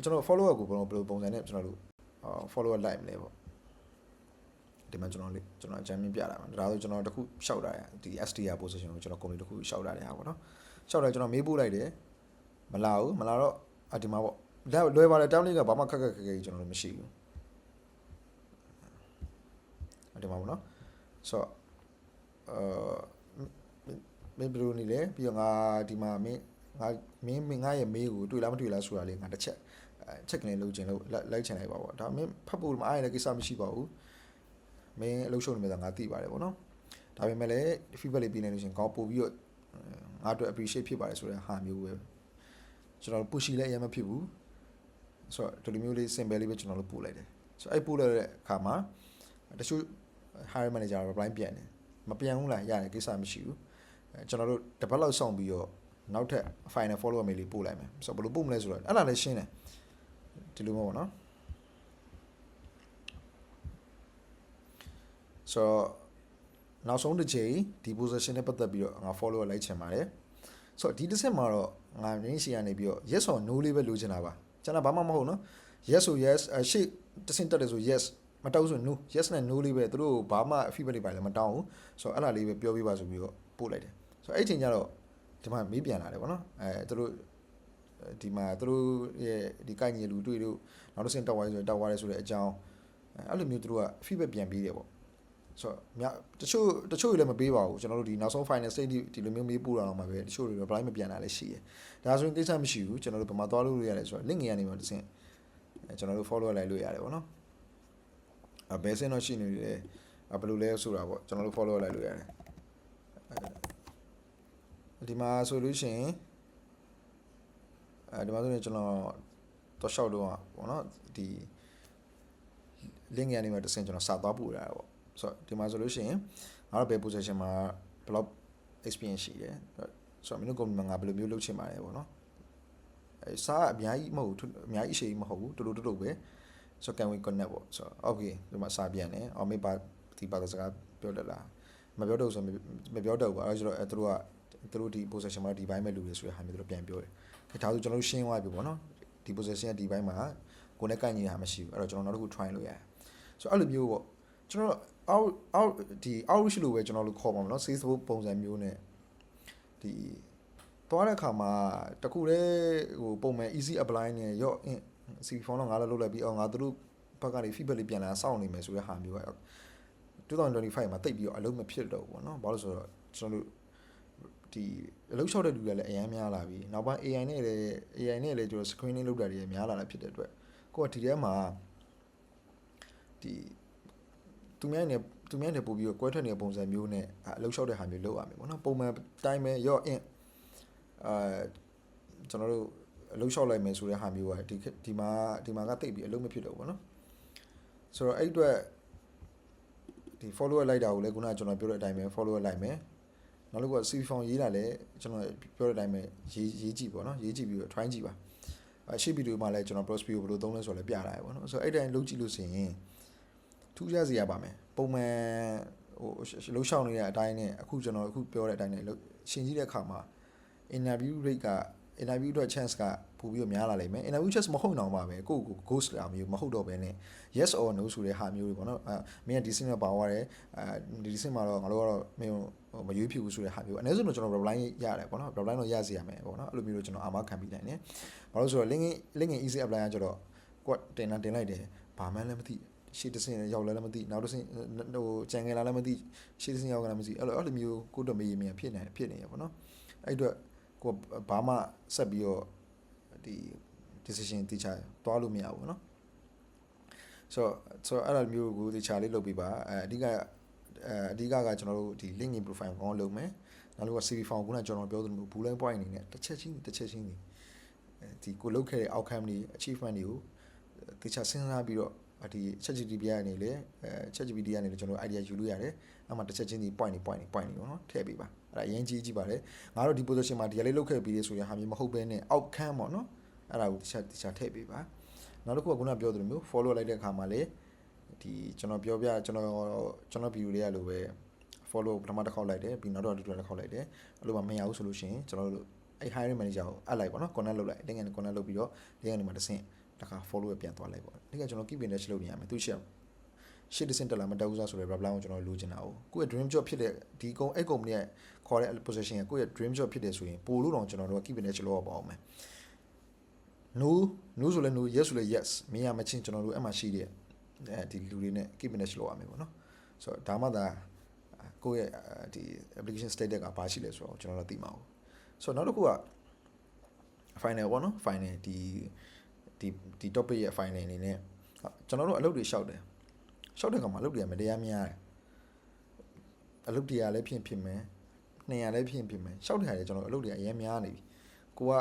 ကျွန်တော် follow up ကိုဘယ်လိုဘယ်လိုပုံစံနဲ့ကျွန်တော်တို့ follow up လိုက်မလဲပေါ့ ဒီမှာကျွန်တော်လေးကျွန်တော်အကြမ်းမြင်ပြတာပါဒါဆိုကျွန်တော်တခုရှောက်တာရဒီ SDR position ကိုကျွန်တော် company တခုရှောက်တာတယ်ဟာပေါ့နော်ရှောက်တယ်ကျွန်တော်မေးပို့လိုက်တယ်မလာဘူးမလာတော့အဒီမှာပေါ့ဒါလွယ်ပါတယ်တောင်းလေးကဘာမှခက်ခက်ခက်ခက်ကျွန်တော်တို့မရှိဘူးအဒီမှာပေါ့နော်ဆိုတော့အာမင်းဘယ်လိုနေလဲပြီးတော့ငါဒီမှာမင်းငါမင်းမင်းငါရဲ့မေးကိုတွေ့လားမတွေ့လားဆိုတာလေးငါတစ်ချက်ချက်ကနေလုပ်ချင်လို့လိုက်ချင်လိုက်ပါပေါ့ဒါမင်းဖတ်ဖို့မအားရတဲ့ကိစ္စမရှိပါဘူး မင်းအလုပ်ရှုံနေမှာငါသိပါတယ်ပေါ့နော်ဒါပေမဲ့လည်း feedback လေးပြနေလို့ရှင်ကောင်းပို့ပြီးတော့ငါတို့ appreciate ဖြစ်ပါတယ်ဆိုတဲ့ဟာမျိုးပဲကျွန်တော် push လည်းအရင်မဖြစ်ဘူးဆိုတော့ဒီလိုမျိုးလေး simple လေးပဲကျွန်တော်တို့ပို့လိုက်တယ်ဆိုတော့အဲ့ပို့လိုက်တဲ့အခါမှာတချို့ hiring manager reply ပြန်တယ်မပြန်ဘူးလားရတယ်ကိစ္စမရှိဘူးကျွန်တော်တို့တပတ်လောက်ဆောင်ပြီးတော့နောက်ထပ် final follow up mail လေးပို့လိုက်မယ်ဆိုတော့ဘယ်လိုပို့မလဲဆိုတော့အဲ့ဒါလည်းရှင်းတယ်ဒီလိုမျိုးပေါ့နော် ဆိုတော့နောက်ဆုံးတစ်ချိန်ဒီ position နဲ့ပတ်သက်ပြီးတော့ငါ follow လိုက်ချင်ပါတယ်ဆိုတော့ဒီတစ်ဆက်မှာတော့ငါရင်းရှိရနေပြီးတော့ yes or no လေးပဲလိုချင်တာပါကျွန်တော်ဘာမှမဟုတ်နော် yes ဆို yes အရှိတစ်စင်တက်တယ်ဆို yes မတောက်ဆို no yes နဲ့ no လေးပဲသူတို့ဘာမှ feedback တွေပါလည်းမတောင်းဘူးဆိုတော့အဲ့ဒါလေးပဲပြောပြပါဆိုပြီးတော့ပို့လိုက်တယ်ဆိုတော့အဲ့ချိန်ကျတော့ဒီမှာမေးပြန်လာတယ်ဗောနော်အဲသူတို့ဒီမှာသူတို့ရဲ့ဒီကိုက်ညီလူတွေ့လို့နောက်တစ်ဆင့်တက်သွားရဆိုတက်သွားရဲဆိုတဲ့အကြောင်းအဲ့လိုမျိုးသူတို့က feedback ပြန်ပေးတယ်ပေါ့ ဆိုတော့မြတချို့တချို့တွေလည်းမပေးပါဘူးကျွန်တော်တို့ဒီနောက်ဆုံး final stage ဒီလိုမျိုးမေးပို့တာတော့မှပဲတချို့တွေ reply မပြန်တာလည်းရှိတယ်ဒါဆိုရင်ကိစ္စမရှိဘူးကျွန်တော်တို့ဘယ်မှာသွားလို့ရလဲဆိုတော့ link ရနေမှာတစ်ဆင့်ကျွန်တော်တို့ follow လိုက်လို့ရတယ်ပေါ့နော်အဘယ်စင်းတော့ရှိနေတယ်ဘယ်လိုလဲဆိုတာပေါ့ကျွန်တော်တို့ follow လိုက်လို့ရတယ်ဒီမှာဆိုလို့ရှိရင်အဲဒီမှာဆိုရင်ကျွန်တော်တော့ရှောက်တော့ပေါ့နော်ဒီ link ရနေမှာတစ်ဆင့်ကျွန်တော်စာသွားပို့ရတယ်ပေါ့ ဆိုတော့ဒီမှာဆိုလို့ရှိရင်ငါတို့ဘယ် position မှာဘယ်လောက် experience ရှိတယ်ဆိုတော့မင်းတို့ company မှာငါဘယ်လိုမျိုးလုပ်ချင်ပါတယ်ပေါ့နော်အဲစာအများကြီးမဟုတ်ဘူးအများကြီးအရှိကြီးမဟုတ်ဘူးတူတူတူတူပဲဆိုတော့ can we connect ပေါ့ဆိုတော့ okay ဒီမှာစာပြန်တယ်အော်မေးပါဒီပါတဲ့စကားပြောတတ်လားမပြောတော့ဆိုမပြောတော့ဘူးအဲဆိုတော့အဲသူတို့ကသူတို့ဒီ position မှာဒီဘိုင်းမဲ့လူတွေဆိုတဲ့ဟာမျိုးသူတို့ပြန်ပြောတယ်။ဒါဆိုကျွန်တော်တို့ရှင်းသွားပြီပေါ့နော်။ဒီ position ကဒီဘိုင်းမှာကိုယ်နဲ့ကိုက်ညီတာမရှိဘူး။အဲ့တော့ကျွန်တော်နောက်တစ်ခု try လုပ်ရတယ်။ဆိုတော့အဲ့လိုမျိုးပေါ့ကျွန်တော် out out ဒီ outreach လို့ပဲကျွန်တော်တို့ခေါ်ပါမယ်နော် sales ပုံစံမျိုးနဲ့ဒီသွားတဲ့အခါမှာတခုတည်းဟိုပုံမှန် easy apply နဲ့ရော့ CV form တော့ငါလည်းလုပ်လိုက်ပြီးအော်ငါတို့ဘက်ကနေ feedback လေးပြန်လာစောင့်နေမယ်ဆိုတဲ့ဟာမျိုးက2025မှာတိတ်ပြီးတော့အလုံးမဖြစ်တော့ဘူးပေါ့နော်ဘာလို့ဆိုတော့ကျွန်တော်တို့ဒီအလုပ်လျှောက်တဲ့လူတွေလည်းအများများလာပြီနောက်ပိုင်း AI နဲ့လည်း AI နဲ့လည်းကျွန်တော် screening လုပ်တာတွေများလာတာဖြစ်တဲ့အတွက်ကိုကဒီထဲမှာဒီ သူများနဲ့သူများနဲ့ပို့ပြီးတော့ကွဲထွက်နေတဲ့ပုံစံမျိုးနဲ့အလုပ်လျှောက်တဲ့ဟာမျိုးလုပ်ရမယ်ပေါ့နော်ပုံမှန်တိုင်းပဲရော့အင်းအာကျွန်တော်တို့အအလုပ်လျှောက်လိုက်မယ်ဆိုတဲ့ဟာမျိုးကဒီခေတ်ဒီမှာဒီမှာကတိတ်ပြီးအလုပ်မဖြစ်တော့ဘူးပေါ့နော်ဆိုတော့အဲ့အတွက်ဒီ follower လိုက်တာကိုလည်းခုနကကျွန်တော်ပြောတဲ့အတိုင်းပဲ follower လိုက်မယ်နောက်တစ်ခုက CV form ရေးတာလည်းကျွန်တော်ပြောတဲ့အတိုင်းပဲရေးရေးကြည့်ပေါ့နော်ရေးကြည့်ပြီးတော့ try ကြည့်ပါအရှိဗီဒီယိုမှာလည်းကျွန်တော် Prospe ကိုဘယ်လိုသုံးလဲဆိုတော့လည်းပြတာရပေါ့နော်ဆိုတော့အဲ့တိုင်းလုပ်ကြည့်လို့ဆိုရင် ထူးခြားစရာပါမယ်ပုံမှန်ဟိုလှုပ်ရှောက်နေတဲ့အတိုင်းနဲ့အခုကျွန်တော်အခုပြောတဲ့အတိုင်းနဲ့လှုပ်ရှင်းကြည့်တဲ့အခါမှာ interview rate က interview အတွက် chance ကပိုပြီးတော့များလာလိမ့်မယ် interview chance မဟုတ်တော့ပါပဲကိုယ့်ကို ghost လာမျိုးမဟုတ်တော့ဘဲနဲ့ yes or no ဆိုတဲ့ဟာမျိုးတွေပေါ့နော်အဲမင်းကဒီစင်မှာပါသွားတယ်အဲဒီဒီစင်မှာတော့ငါတို့ကတော့မင်းမရွေးဖြစ်ဘူးဆိုတဲ့ဟာမျိုးအနည်းဆုံးတော့ကျွန်တော် reply ရတယ်ပေါ့နော် reply တော့ရစီရမယ်ပေါ့နော်အဲ့လိုမျိုးတော့ကျွန်တော်အာမခံပြီးနိုင်တယ်ဘာလို့ဆိုတော့ LinkedIn LinkedIn easy apply ကကျတော့ကိုကတင်တာတင်လိုက်တယ်ဘာမှလည်းမသိ ရှေ့တစ်ဆင့်ရောက်လာလည်းမသိနောက်တစ်ဆင့်ဟိုကြံငယ်လာလည်းမသိရှေ့တစ်ဆင့်ရောက်လာလည်းမသိအဲ့လိုအဲ့လိုမျိုးကိုယ့်တော့မရေမရဖြစ်နေဖြစ်နေရပေါ့နော်အဲ့အတွက်ကိုဘာမှဆက်ပြီးတော့ဒီ decision တိကျတွားလို့မရဘူးပေါ့နော်ဆိုတော့ဆိုတော့အဲ့လိုမျိုးကိုတိကျလေးလုပ်ပြီးပါအဲအဓိကအဓိကကကျွန်တော်တို့ဒီ LinkedIn profile ကောင်းလုပ်မယ်နောက်လို့က CV form ကိုကကျွန်တော်ပြောသလိုမျိုး bullet point အနေနဲ့တစ်ချက်ချင်းတစ်ချက်ချင်းဒီကိုလုတ်ခဲ့တဲ့ outcome တွေ achievement တွေကိုတခြားစဉ်းစားပြီးတော့ ဒီ ChatGPT ကနေလေအဲ ChatGPT ကနေလေကျွန်တော် idea ယူလို့ရတယ်အဲ့မှာတစ်ချက်ချင်းဒီ point တွေ point တွေ point တွေပေါ့နော်ထည့်ပေးပါအဲ့ဒါအရင်ကြီးကြည့်ပါလေငါတို့ဒီ position မှာဒီလေးလုပ်ခဲ့ပြီးလေဆိုရင်ဟာမျိုးမဟုတ်ဘဲနဲ့ outcome ပေါ့နော်အဲ့ဒါကိုတစ်ချက်တစ်ချက်ထည့်ပေးပါနောက်တစ်ခုကခုနပြောသလိုမျိုး follow လိုက်တဲ့အခါမှာလေဒီကျွန်တော်ပြောပြကျွန်တော်ကျွန်တော် view တွေကလိုပဲ follow ပထမတစ်ခေါက်လိုက်တယ်ပြီးနောက်တော့ဒုတိယတစ်ခေါက်လိုက်တယ်အဲ့လိုမှမရဘူးဆိုလို့ရှိရင်ကျွန်တော်တို့အဲ့ hiring manager ကိုအပ်လိုက်ပေါ့နော် connect လုပ်လိုက်တင်ငယ်နဲ့ connect လုပ်ပြီးတော့တင်ငယ်နေမှာတစ်ဆင့် တစ်ခါ follow ပြန်သွားလိုက်ပေါ့ဒီကကျွန်တော် keep in touch လုပ်နေရမယ်သူရှက်ရှစ်တစ်ဆင့်တက်လာမတက်ဘူးစားဆိုတဲ့ reply ကိုကျွန်တော်လိုချင်တာ哦ကိုယ့်ရဲ့ dream job ဖြစ်တဲ့ဒီကုန်းအဲ့ company ရဲ့ခေါ်တဲ့ position ကကိုယ့်ရဲ့ dream job ဖြစ်တယ်ဆိုရင်ပို့လို့တော့ကျွန်တော်တို့ keep in touch လုပ်ရပါအောင်မယ် no no ဆိုလဲ no yes ဆိုလဲ yes မင်းရမချင်းကျွန်တော်တို့အဲ့မှာရှိတဲ့အဲဒီလူတွေနဲ့ keep in touch လုပ်ရမယ်ပေါ့နော်ဆိုတော့ဒါမှသာကိုယ့်ရဲ့ဒီ application status ကဘာရှိလဲဆိုတော့ကျွန်တော်တို့သိမှာပေါ့ဆိုတော့နောက်တစ်ခုက final ပေါ့နော် final ဒီ ဒီဒီ topic ရဲ့ final အနေနဲ့ကျွန်တော်တို့အလုပ်တွေရှောက်တယ်ရှောက်တဲ့ကောင်မှာအလုပ်တွေကမတရားများတယ်အလုပ်တွေကလည်းဖြစ်ဖြစ်မယ်200လည်းဖြစ်ဖြစ်မယ်ရှောက်တဲ့ဟာတွေကျွန်တော်အလုပ်တွေအရင်များနေပြီကိုက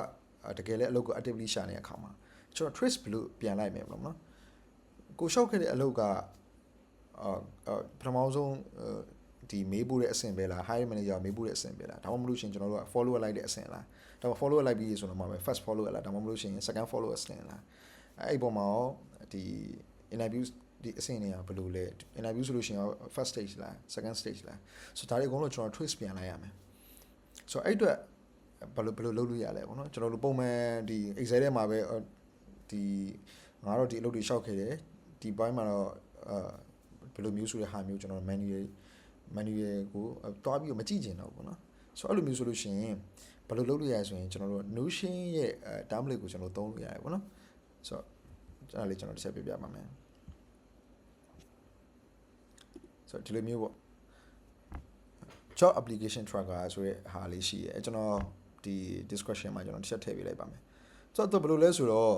တကယ်လည်းအလုပ်ကို actively ရှာနေတဲ့အခါမှာကျွန်တော် trace ဘလို့ပြန်လိုက်မယ်ပေါ့နော်ကိုရှောက်ခဲ့တဲ့အလုပ်ကအာပထမဆုံးဒီမေးဖို့တဲ့အဆင့်ပဲလား hiring manager မေးဖို့တဲ့အဆင့်ပဲလားဒါမှမဟုတ်ရှင်ကျွန်တော်တို့က follower လိုက်တဲ့အဆင့်လား ဒါမှ follower လိုက်ပြီးဆိုတော့မှပဲ first follower လားဒါမှမဟုတ်ရှင် second follower အဆင့်လားအဲ့ဒီပုံမှာရောဒီ interview ဒီအဆင့်တွေကဘယ်လိုလဲ interview ဆိုလို့ရှိရင် first stage လား second stage လားဆိုတော့ဒါတွေအကုန်လုံးကျွန်တော် twist ပြန်လိုက်ရမယ်ဆိုတော့အဲ့အတွက်ဘယ်လိုဘယ်လိုလုပ်လို့ရလဲပေါ့နော်ကျွန်တော်တို့ပုံမှန်ဒီ excel ထဲမှာပဲဒီငါတော့ဒီအလုပ်တွေရှောက်ခဲ့တယ်ဒီဘိုင်းမှာတော့အာဘယ်လိုမျိုးဆိုတဲ့ဟာမျိုးကျွန်တော် manual manual ကိုတွားပြီးတော့မကြည့်ကျင်တော့ဘူးပေါ့နော်ဆိုတော့အဲ့လိုမျိုးဆိုလို့ရှိရင် ဘယ်လိုလုပ်လို့ရလဲဆိုရင်ကျွန်တော်တို့ Notion ရဲ့ template ကိုကျွန်တော်သုံးလို့ရတယ်ပေါ့နော်ဆိုတော့အဲ့ဒါလေးကျွန်တော်တစ်ချက်ပြပြပါမယ်ဆိုတော့ဒီလိုမျိုးပေါ့ job application tracker ဆိုတဲ့ဟာလေးရှိရဲကျွန်တော်ဒီ description မှာကျွန်တော်တစ်ချက်ထည့်ပေးလိုက်ပါမယ်ဆိုတော့ဘယ်လိုလဲဆိုတော့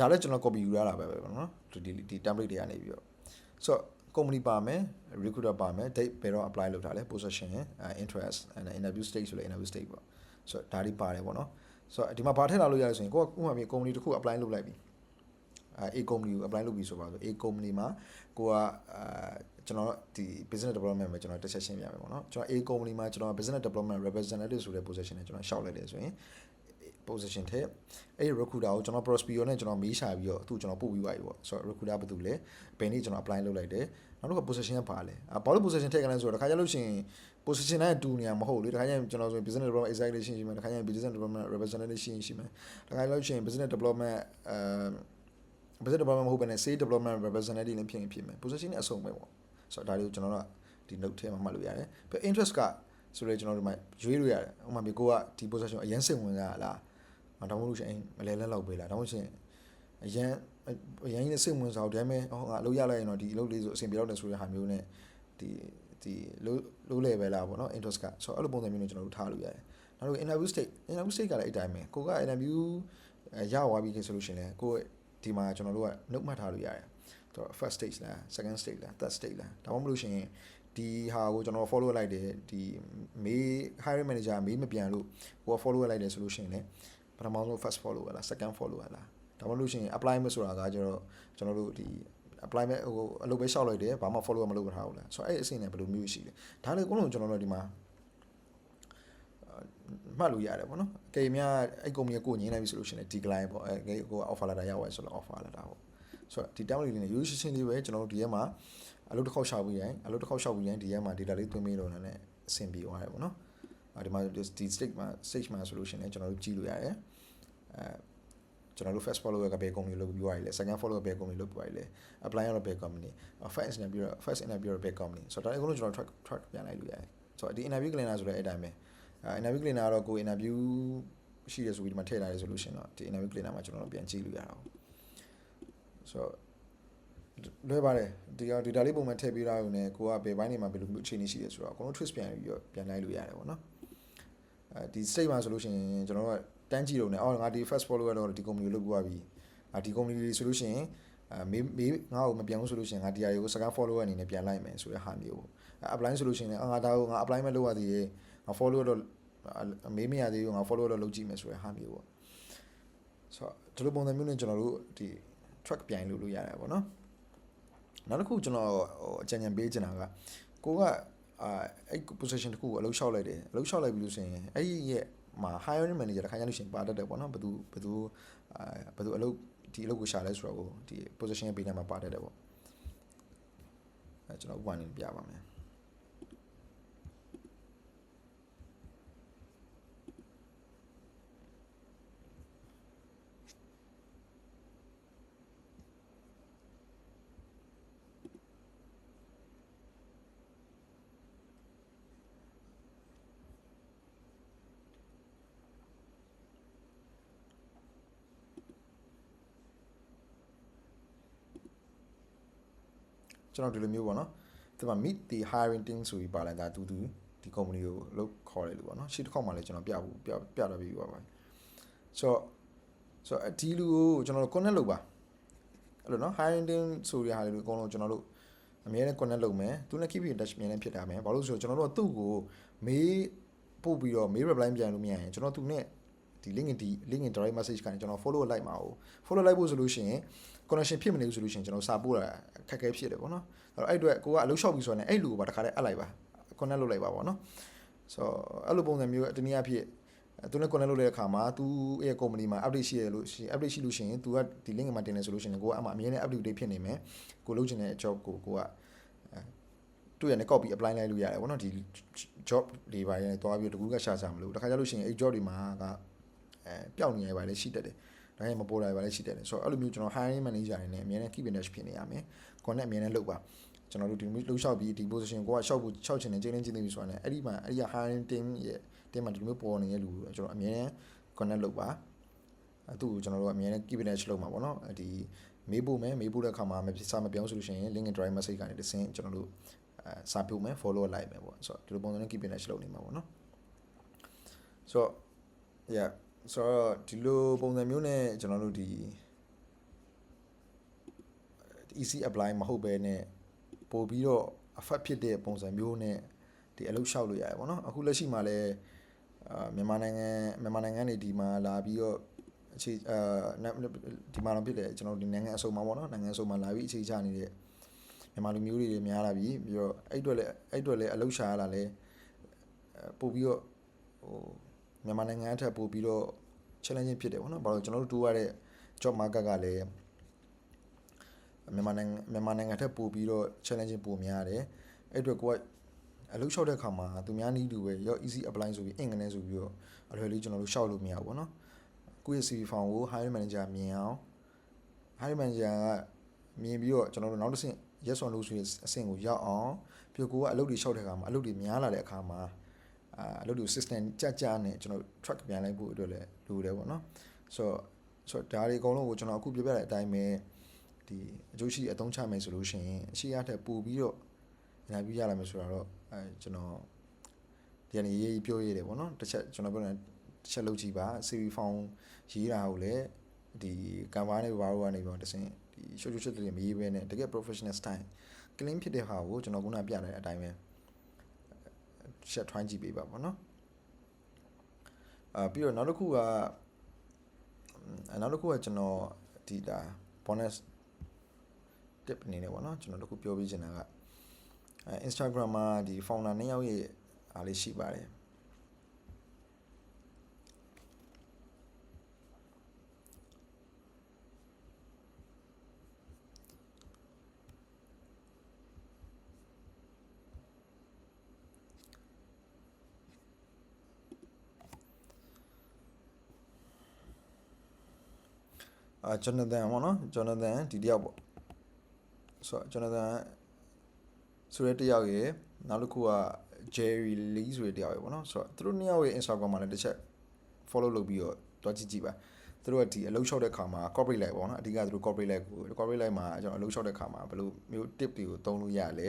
ဒါလည်းကျွန်တော် copy ယူရတာပဲပဲပေါ့နော်ဒီဒီ template တွေကနေပြီးတော့ဆိုတော့ company ပါမယ် recruiter ပါမယ် date ဘယ်တော့ apply လုပ်ထားလဲ position interest and interview stage ဆိုလဲ interview stage ပေါ့ ဆိုတော့ဒါတွေပါတယ်ပေါ့နော်ဆိုတော့ဒီမှာဘာထည့်လာလို့ရလဲဆိုရင်ကိုကဥပမာမြေ company တစ်ခု apply လုပ်လိုက်ပြီအဲ A company ကို apply လုပ်ပြီဆိုပါဆို A company မှာကိုကအာကျွန်တော်ဒီ business development ပဲကျွန်တော်တစ်ချက်ရှင်းပြမယ်ပေါ့နော်ကျွန်တော် A company မှာကျွန်တော် business development representative ဆိုတဲ့ position နဲ့ကျွန်တော်ရှောက်လိုက်တယ်ဆိုရင် position ထဲအဲ့ recruiter ကိုကျွန်တော် Prospero နဲ့ကျွန်တော်မေးရှာပြီးတော့သူ့ကျွန်တော်ပို့ပြီးပါပြီပေါ့ဆိုတော့ recruiter ဘာတူလဲဘယ်နေ့ကျွန်တော် apply လုပ်လိုက်တယ်နောက်တော့ position ကပါလဲအဘာလို့ position ထည့်ကြလဲဆိုတော့တခါကျလို့ရှိရင် position နဲ့တူနေရမဟုတ်လေတခါကျရင်ကျွန်တော်ဆိုရင် business development executive ရှိမယ်တခါကျရင် business development representative ရှိရှိမယ်တခါကျလို့ရှိရင် business development အဲ business development မဟုတ်ဘဲနဲ့ sales development representative လည်းဖြစ်ရင်ဖြစ်မယ် position နဲ့အစုံပဲပေါ့ဆိုတော့ဒါတွေကိုကျွန်တော်တို့ဒီ note ထဲမှာမှတ်လို့ရတယ်ပြီး interest ကဆိုလေကျွန်တော်တို့မှရွေးလို့ရတယ်ဥပမာမျိုးကိုကဒီ position အရင်စိတ်ဝင်စားလားမတောင်းလို့ရှိရင်မလဲလဲလောက်ပေးလားတောင်းလို့ရှိရင်အရင်အရင်ကြီးစိတ်ဝင်စားတယ်မဲဟောငါအလုပ်ရလိုက်ရင်တော့ဒီအလုပ်လေးဆိုအဆင်ပြေတော့တယ်ဆိုတဲ့ဟာမျိုးနဲ့ဒီ ဒီလို့လို့လေပဲလားပေါ့နော် interest ကဆိုတော့အဲ့လိုပုံစံမျိုးနဲ့ကျွန်တော်တို့ထားလို့ရတယ်နောက်တစ်ခု interview state interview state ကလည်းအဲ့တိုင်းပဲကိုက interview ရသွားပြီဆိုလို့ရှိရင်လည်းကိုဒီမှာကျွန်တော်တို့က note မှတ်ထားလို့ရတယ်တော့ first stage လား second stage လား third stage လားဒါမှမဟုတ်လို့ရှိရင်ဒီဟာကိုကျွန်တော် follow လိုက်တယ်ဒီမေး hiring manager မေးမပြန်လို့ကိုက follow လိုက်တယ်ဆိုလို့ရှိရင်လည်းပထမဆုံး first follower လား second follower လားဒါမှမဟုတ်လို့ရှိရင် apply မဆိုတာကကျတော့ကျွန်တော်တို့ဒီ apply မဲ့ဟိုအလုပ်ပဲလျှောက်လိုက်တယ်ဘာမှ follow မလုပ်ထားဘူးလားဆိုတော့အဲ့အဆင့်နဲ့ဘယ်လိုမျိုးရှိလဲဒါလည်းအကုန်လုံးကျွန်တော်တို့ဒီမှာမှတ်လို့ရတယ်ပေါ့နော်အကယ်များအဲ့ကုမ္ပဏီကကိုညင်းလိုက်ပြီဆိုလို့ရှိရင် decline ပေါ့အဲကို offer letter ရောက်သွားဆိုတော့ offer letter ပေါ့ဆိုတော့ဒီ term လေးနဲ့ use ရှင်းလေးပဲကျွန်တော်တို့ဒီထဲမှာအလုပ်တစ်ခေါက်ရှောက်ပြီးရင်အလုပ်တစ်ခေါက်ရှောက်ပြီးရင်ဒီထဲမှာ data လေးသွင်းပေးလို့လည်းအဆင်ပြေသွားတယ်ပေါ့နော်အဲဒီမှာဒီ stage မှာ stage မှာဆိုလို့ရှိရင်ကျွန်တော်တို့ကြည့်လို့ရတယ်အဲ ကျွန်တော်တို့ first follower ကဘယ် company လို့ပြောရလဲ second follower ဘယ် company လို့ပြောရလဲ apply ရတော့ဘယ် company first interview first interview ဘယ် company ဆိုတော့ဒါအကုန်လုံးကျွန်တော် track track ပြန်လိုက်လို့ရတယ်ဆိုတော့ဒီ interview calendar ဆိုလည်းအဲ့တိုင်းပဲအဲ interview calendar ကတော့ကို interview ရှိရဆိုပြီးဒီမှာထည့်ထားရဆိုလို့ရှိရင်တော့ဒီ interview calendar မှာကျွန်တော်တို့ပြန်ကြည့်လို့ရတာပေါ့ဆိုတော့လွယ်ပါတယ်ဒီက data လေးပုံမှန်ထည့်ပေးတာယူနေကိုကဘယ်ဘိုင်းနေမှာဘယ်လိုမျိုးအခြေအနေရှိလဲဆိုတော့အကုန်လုံး twist ပြန်ပြီးတော့ပြန်လိုက်လို့ရတယ်ပေါ့နော်အဲဒီ state မှာဆိုလို့ရှိရင်ကျွန်တော်တို့က တန်းကြည့်လို့ねအော်ငါဒီ first follower တော့ဒီ company ကိုလုပ်ပြီးသွားပြီအာဒီ company လေးဆိုလို့ရှိရင်အဲမေးမေးငါ့ကိုမပြောင်းဆိုလို့ရှိရင်ငါဒီဟာတွေကို second follower အနေနဲ့ပြန်လိုက်မယ်ဆိုတဲ့ဟာမျိုးပေါ့အဲ apply ဆိုလို့ရှိရင်လည်းအာငါဒါကိုငါ apply မဲ့လုပ်ရသေးတယ်ငါ follower တော့မေးမရသေးဘူးငါ follower တော့လုပ်ကြည့်မယ်ဆိုတဲ့ဟာမျိုးပေါ့ဆိုတော့ဒီလိုပုံစံမျိုးနဲ့ကျွန်တော်တို့ဒီ track ပြန်လို့လို့ရတယ်ပေါ့နော်နောက်တစ်ခုကျွန်တော်ဟိုအကြံဉာဏ်ပေးချင်တာကကိုကအာအဲ့ position တစ်ခုကိုအလုပ်လျှောက်လိုက်တယ်အလုပ်လျှောက်လိုက်ပြီလို့ဆိုရင်အဲ့ဒီရဲ့ မှာ hiring manager တခါရလို့ရှိရင်ပါတတ်တယ်ပေါ့နော်ဘယ်သူဘယ်သူအာဘယ်သူအလုပ်ဒီအလုပ်ကိုရှာလဲဆိုတော့ကိုဒီ position ရဲ့ဘေးနားမှာပါတတ်တယ်ပေါ့အဲကျွန်တော်ဥပမာနဲ့ပြပါမယ် ကျွန်တော်ဒီလိုမျိုးပေါ့နော်ဒီမှာ meet the hiring team ဆိုပြီးပါလိုက်တာတူတူဒီ company ကိုလောက်ခေါ်တယ်လို့ပေါ့နော်ရှေ့တစ်ခေါက်မှလည်းကျွန်တော်ပြဖို့ပြပြတော့ပြီးပါပါဆိုတော့ဆိုတော့ဒီလူကိုကျွန်တော်တို့ connect လုပ်ပါအဲ့လိုနော် hiring team ဆိုရဟာလေအကုန်လုံးကျွန်တော်တို့အများနဲ့ connect လုပ်မယ်သူနဲ့ keep in touch မြန်နဲ့ဖြစ်တာမယ်ဘာလို့ဆိုတော့ကျွန်တော်တို့ကသူ့ကိုမေးပို့ပြီးတော့မေး reply ပြန်လို့မရရင်ကျွန်တော်သူနဲ့ဒီ LinkedIn ဒီ LinkedIn direct message ကနေကျွန်တော် follow လိုက်မှာ哦 follow လိုက်ဖို့ဆိုလို့ရှိရင် connection ဖြစ်မနေဘူးဆိုလို့ရှိရင်ကျွန်တော်စာပို့တာခက်ခဲဖြစ်တယ်ပေါ့နော်အဲ့တော့အဲ့အတွက်ကိုကအလုပ်လျှောက်ပြီးဆိုရင်အဲ့လူကိုပါတခါတည်းအပ်လိုက်ပါ connect လုပ်လိုက်ပါပေါ့နော်ဆိုတော့အဲ့လိုပုံစံမျိုးတနည်းအားဖြင့်သူနဲ့ connect လုပ်တဲ့အခါမှာသူရဲ့ company မှာ update ရှိရလို့ရှိရင် update ရှိလို့ရှိရင်သူကဒီ link မှာတင်နေဆိုလို့ရှိရင်ကိုကအမှအမြဲတမ်း update ဖြစ်နေမယ်ကိုလုပ်ချင်တဲ့ job ကိုကိုကတွေ့ရတဲ့ copy apply လိုက်လို့ရတယ်ဗောနော်ဒီ job တွေပါရင်တွားပြီးတကူကရှာရှာမလို့တခါကြလို့ရှိရင်အဲ့ job တွေမှာကအဲပျောက်နေရပါလေရှိတတ်တယ် ဒါရင်မပေါ်လာပါလေရှိတတ်တယ်ဆိုတော့အဲ့လိုမျိုးကျွန်တော် hiring manager တွေနဲ့အမြဲတမ်း keep in touch ဖြစ်နေရမယ် connect အမြဲတမ်းလုပ်ပါကျွန်တော်တို့ဒီလိုမျိုးလှုပ်ရှောက်ပြီးဒီ position ကိုကရှောက်ဖို့ရှောက်ချင်တယ်ကျင်းလင်းကျင်းသိပြီဆိုတာ ਨੇ အဲ့ဒီမှာအဲ့ဒီ hiring team ရဲ့ team မှာဒီလိုမျိုးပေါ်နေတဲ့လူကိုကျွန်တော်အမြဲတမ်း connect လုပ်ပါအဲ့သူ့ကိုကျွန်တော်တို့အမြဲတမ်း keep in touch လုပ်မှာပေါ့နော်ဒီမေးဖို့မယ်မေးဖို့တဲ့အခါမှာမဖြစ်စားမပြောင်းဆိုလို့ရှိရင် link drive message ကနေတစ်ဆင့်ကျွန်တော်တို့အဲစာပြုမယ် follow လိုက်မယ်ပေါ့ဆိုတော့ဒီလိုပုံစံနဲ့ keep in touch လုပ်နေမှာပေါ့နော်ဆိုတော့ yeah ဆိုတော့ဒီလိုပုံစံမျိုးနဲ့ကျွန်တော်တို့ဒီ easy apply မဟုတ်ဘဲနဲ့ပို့ပြီးတော့ affect ဖြစ်တဲ့ပုံစံမျိုးနဲ့ဒီအလုပ်လျှောက်လို့ရတယ်ပေါ့နော်အခုလက်ရှိမှာလည်းအာမြန်မာနိုင်ငံမြန်မာနိုင်ငံနေဒီမှာလာပြီးတော့အခြေအာဒီမှာတော့ဖြစ်တယ်ကျွန်တော်ဒီနိုင်ငံအစုံမှာပေါ့နော်နိုင်ငံအစုံမှာလာပြီးအခြေချနေတဲ့မြန်မာလူမျိုးတွေများလာပြီးပြီးတော့အဲ့အတွက်လည်းအဲ့အတွက်လည်းအလုပ်ရှာရတာလည်းပို့ပြီးတော့ဟို မြန်မာနိုင်ငံအထက်ပို့ပြီးတော့ challenging ဖြစ်တယ်ပေါ့နော်ဘာလို့ကျွန်တော်တို့တူရတဲ့ job market ကလည်းမြန်မာနိုင်ငံမြန်မာနိုင်ငံထက်ပိုပြီးတော့ challenging ပိုများတယ်အဲ့အတွက်ကိုကအလုပ်လျှောက်တဲ့အခါမှာသူများနည်းတူပဲရော easy apply ဆိုပြီးအင်္ဂလိပ်ဆိုပြီးတော့အလွယ်လေးကျွန်တော်တို့လျှောက်လို့မရဘူးပေါ့နော်ကိုယ့်ရဲ့ CV form ကို hiring manager မြင်အောင် hiring manager ကမြင်ပြီးတော့ကျွန်တော်တို့နောက်တစ်ဆင့် yes or no ဆိုတဲ့အဆင့်ကိုရောက်အောင်ပြီးတော့ကိုကအလုပ်တွေလျှောက်တဲ့အခါမှာအလုပ်တွေများလာတဲ့အခါမှာ အာအလုပ်တွေ system ကြကြနဲ့ကျွန်တော် track ပြန်လိုက်ဖို့အတွက်လည်းလိုတယ်ပေါ့နော်ဆိုတော့ဆိုတော့ဒါတွေအကုန်လုံးကိုကျွန်တော်အခုပြပြတဲ့အတိုင်းပဲဒီအကျိုးရှိအသုံးချမယ်ဆိုလို့ရှိရင်အရှိအထက်ပို့ပြီးတော့ညာပြရလာမယ်ဆိုတာတော့အဲကျွန်တော်ဒီကနေရေးရေးပြောရတယ်ပေါ့နော်တစ်ချက်ကျွန်တော်ပြောတယ်တစ်ချက်လုပ်ကြည့်ပါ CV form ရေးတာကိုလည်းဒီ Canva နဲ့ဘာလို့ကနေပြီးတော့တစင်ဒီ short short တွေမရေးဘဲနဲ့တကယ် professional style clean ဖြစ်တဲ့ဟာကိုကျွန်တော်ခုနပြတဲ့အတိုင်းပဲ ရှက်ထွိုင်းကြည့်ပေးပါပေါ့နော်အာပြီးတော့နောက်တစ်ခုကနောက်တစ်ခုကကျွန်တော်ဒီဒါ bonus tip အနေနဲ့ပေါ့နော်ကျွန်တော်တစ်ခုပြောပြချင်တာကအဲ Instagram မှာဒီ founder နှစ်ယောက်ရဲ့အားလေးရှိပါတယ် အာဂျွန်နသန်ပေါ့နော်ဂျွန်နသန်ဒီတယောက်ပေါ့ဆိုတော့ဂျွန်နသန်ဆိုတဲ့တယောက်ရယ်နောက်တစ်ခုက Jerry Lee ဆိုတဲ့တယောက်ရယ်ပေါ့နော်ဆိုတော့သူတို့နှစ်ယောက်ရဲ့ Instagram မှာလည်းတစ်ချက် follow လုပ်ပြီးတော့တွားကြည့်ကြည့်ပါသူတို့ကဒီအလုပ်လျှောက်တဲ့ခါမှာ corporate life ပေါ့နော်အဓိကသူတို့ corporate life ကို corporate life မှာကျွန်တော်အလုပ်လျှောက်တဲ့ခါမှာဘယ်လိုမျိုး tip တွေကိုသုံးလို့ရလဲ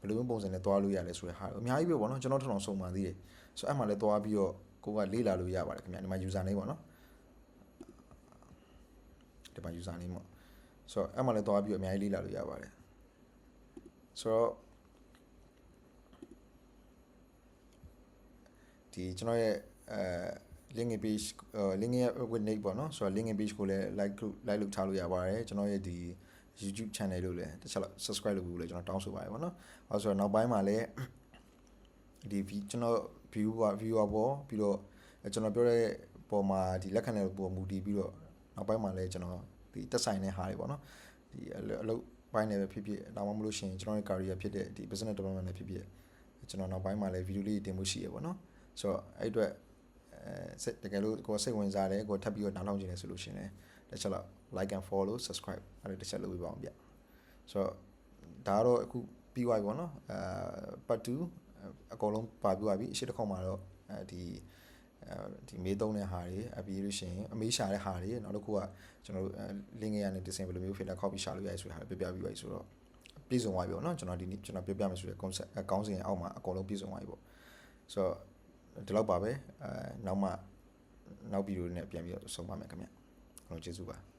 ဘယ်လိုမျိုးပုံစံနဲ့တွားလို့ရလဲဆိုတဲ့ဟာတွေအများကြီးပဲပေါ့နော်ကျွန်တော်ထထောင်စုံပါသေးတယ်ဆိုတော့အဲ့မှာလည်းတွားပြီးတော့ကိုကလေ့လာလို့ရပါတယ်ခင်ဗျာဒီမှာ user name ပေါ့နော် ဒီမှာ user name ပေါ့ဆိုတော့အဲ့မှာလည်းသွားပြီးတော့အများကြီးလေ့လာလို့ရပါတယ်ဆိုတော့ဒီကျွန်တော်ရဲ့အဲ LinkedIn page အဲ LinkedIn ရဲ့ with Nate ပေါ့နော်ဆိုတော့ LinkedIn page ကိုလည်း like လုပ် like လုပ်ထားလို့ရပါတယ်ကျွန်တော်ရဲ့ဒီ YouTube channel လို့လည်းတစ်ချက်လောက် subscribe လုပ်ဖို့လည်းကျွန်တော်တောင်းဆိုပါတယ်ပေါ့နော်အဲဆိုတော့နောက်ပိုင်းမှာလည်းဒီ vi- ကျွန်တော် view ပါ viewer ပေါ့ပြီးတော့ကျွန်တော်ပြောတဲ့ပုံမှာဒီလက်ခံတဲ့ပုံမူတည်ပြီးတော့ နောက်ပိုင်းမှာလည်းကျွန်တော်ဒီတက်ဆိုင်တဲ့ဟာတွေပေါ့နော်ဒီအလုပ်အလုပ်ပိုင်းနဲ့ပဲဖြစ်ဖြစ်ဒါမှမဟုတ်လို့ရှိရင်ကျွန်တော်ရဲ့ career ဖြစ်တဲ့ဒီ business development နဲ့ဖြစ်ဖြစ်ကျွန်တော်နောက်ပိုင်းမှာလည်း video လေးတင်မှုရှိရပေါ့နော်ဆိုတော့အဲ့အတွက်အဲစိတ်တကယ်လို့ကိုယ်စိတ်ဝင်စားတယ်ကိုယ်ထပ်ပြီးတော့နားထောင်ကြည့်နေဆိုလို့ရှိရင်လည်းတစ်ချက်လောက် like and follow subscribe အဲ့ဒါတစ်ချက်လုပ်ပေးပါအောင်ဗျဆိုတော့ဒါကတော့အခုပြီးသွားပြီပေါ့နော်အဲ part 2အကုန်လုံးပါပြီးသွားပြီအရှိတစ်ခေါက်မှာတော့အဲဒီအဲ ဒီမေးသုံးတဲ့ဟာတွေအပြီးလို့ရှိရင်အမေးရှာတဲ့ဟာတွေနောက်တစ်ခုကကျွန်တော်တို့ link ရနဲ့ဒီဇိုင်းဘယ်လိုမျိုး filter copy ရှာလို့ရဆိုတဲ့ဟာတွေပြပြပြီးပါပြီဆိုတော့ပြည့်စုံသွားပြီပေါ့နော်ကျွန်တော်ဒီနေ့ကျွန်တော်ပြပြမယ်ဆိုတဲ့ concept အကောင်းစဉ်အောက်မှာအကုန်လုံးပြည့်စုံသွားပြီပေါ့ဆိုတော့ဒီလောက်ပါပဲအဲနောက်မှနောက်ဗီဒီယိုနဲ့ပြန်ပြီးတော့ဆုံးပါမယ်ခင်ဗျအားလုံးကျေးဇူးပါ